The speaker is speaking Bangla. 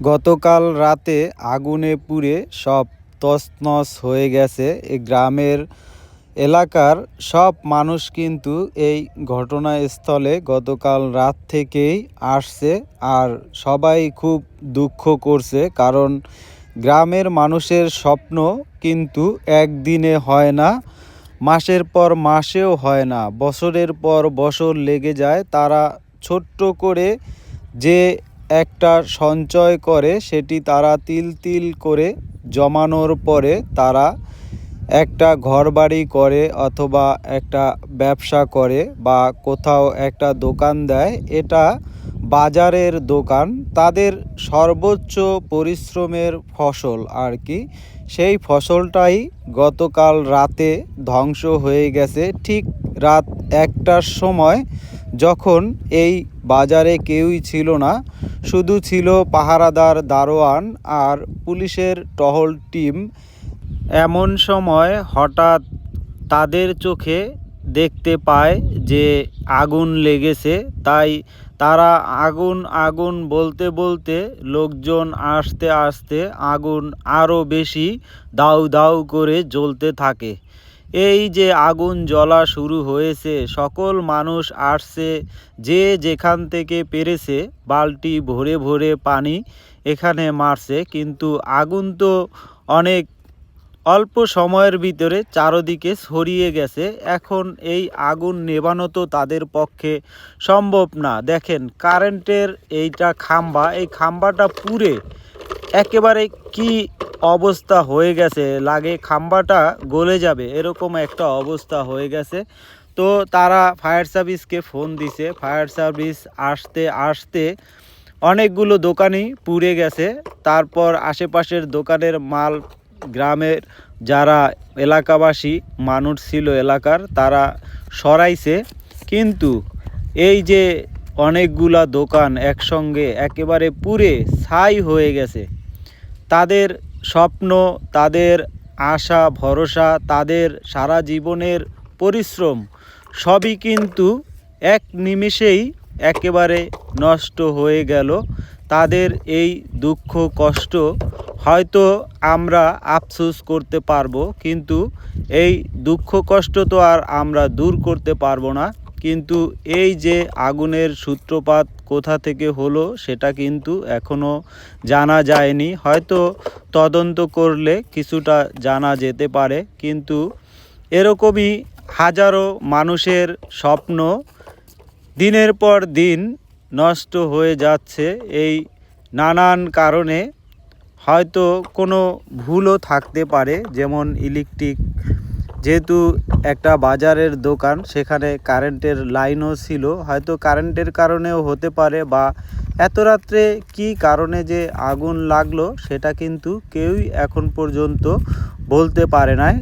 গতকাল রাতে আগুনে পুড়ে সব তছনছ হয়ে গেছে এই গ্রামের এলাকার সব মানুষ কিন্তু এই ঘটনাস্থলে গতকাল রাত থেকেই আসছে আর সবাই খুব দুঃখ করছে কারণ গ্রামের মানুষের স্বপ্ন কিন্তু একদিনে হয় না, মাসের পর মাসেও হয় না। বছরের পর বছর লেগে যায়, তারা ছোট্ট করে যে একটা সঞ্চয় করে, সেটি তারা তিল তিল করে জমানোর পরে তারা একটা ঘরবাড়ি করে অথবা একটা ব্যবসা করে বা কোথাও একটা দোকান দেয়। এটা বাজারের দোকান। তাদের সর্বোচ্চ পরিশ্রমের ফসল আর কি। সেই ফসলটাই গতকাল রাতে ধ্বংস হয়ে গেছে। ঠিক রাত একটার সময় যখন এই বাজারে কেউই ছিল না শুধু ছিল পাহারাদার দারোয়ান আর পুলিশের টহল টিম। এমন সময় হঠাৎ তাদের চোখে দেখতে পায় যে আগুন লেগেছে, তাই তারা আগুন আগুন বলতে বলতে লোকজন আসতে আসতে আগুন আরও বেশি দাউ দাউ করে জ্বলতে থাকে। এই যে আগুন জ্বলা শুরু হয়েছে, সকল মানুষ আসছে, যে যেখান থেকে পেরেছে, বালতি ভরে ভরে পানি এখানে মারছে। কিন্তু আগুন তো অনেক, অল্প সময়ের ভিতরে চারদিকে ছড়িয়ে গেছে। এখন এই আগুন নেভানো তো তাদের পক্ষে সম্ভব না। দেখেন, কারেন্টের এইটা খাম্বা, এই খাম্বাটা পুড়ে একেবারে কি অবস্থা হয়ে গেছে। লাগে খাম্বাটা গলে যাবে, এরকম একটা অবস্থা হয়ে গেছে। তো তারা ফায়ার সার্ভিসকে ফোন দিছে। ফায়ার সার্ভিস আসতে আসতে অনেকগুলো দোকানই পুড়ে গেছে। তারপর আশেপাশের দোকানের মাল, গ্রামের যারা এলাকাবাসী, মানুষ ছিল এলাকার, তারা সরাইছে। কিন্তু এই যে অনেকগুলা দোকান একসঙ্গে একেবারে পুড়ে ছাই হয়ে গেছে, তাদের স্বপ্ন, তাদের আশা, ভরসা, তাদের সারা জীবনের পরিশ্রম, সবই কিন্তু এক নিমেষেই একেবারে নষ্ট হয়ে গেল। তাদের এই দুঃখ, কষ্ট হয়তো আমরা আফসোস করতে পারব, কিন্তু এই দুঃখ, কষ্ট তো আর আমরা দূর করতে পারব না। কিন্তু এই যে আগুনের সূত্রপাত কোথা থেকে হলো সেটা কিন্তু এখনও জানা যায়নি। হয়তো তদন্ত করলে কিছুটা জানা যেতে পারে, কিন্তু এরকমই হাজারো মানুষের স্বপ্ন দিনের পর দিন নষ্ট হয়ে যাচ্ছে এই নানান কারণে। হয়তো কোনো ভুলও থাকতে পারে, যেমন ইলেকট্রিক যেহেতু একটা বাজারের দোকান, সেখানে কারেন্টের লাইনও ছিল। হয়তো কারেন্টের কারণেও হতে পারে বা এত রাত্রে কি কারণে যে আগুন লাগল, সেটা কিন্তু কেউই এখন পর্যন্ত বলতে পারে নাই।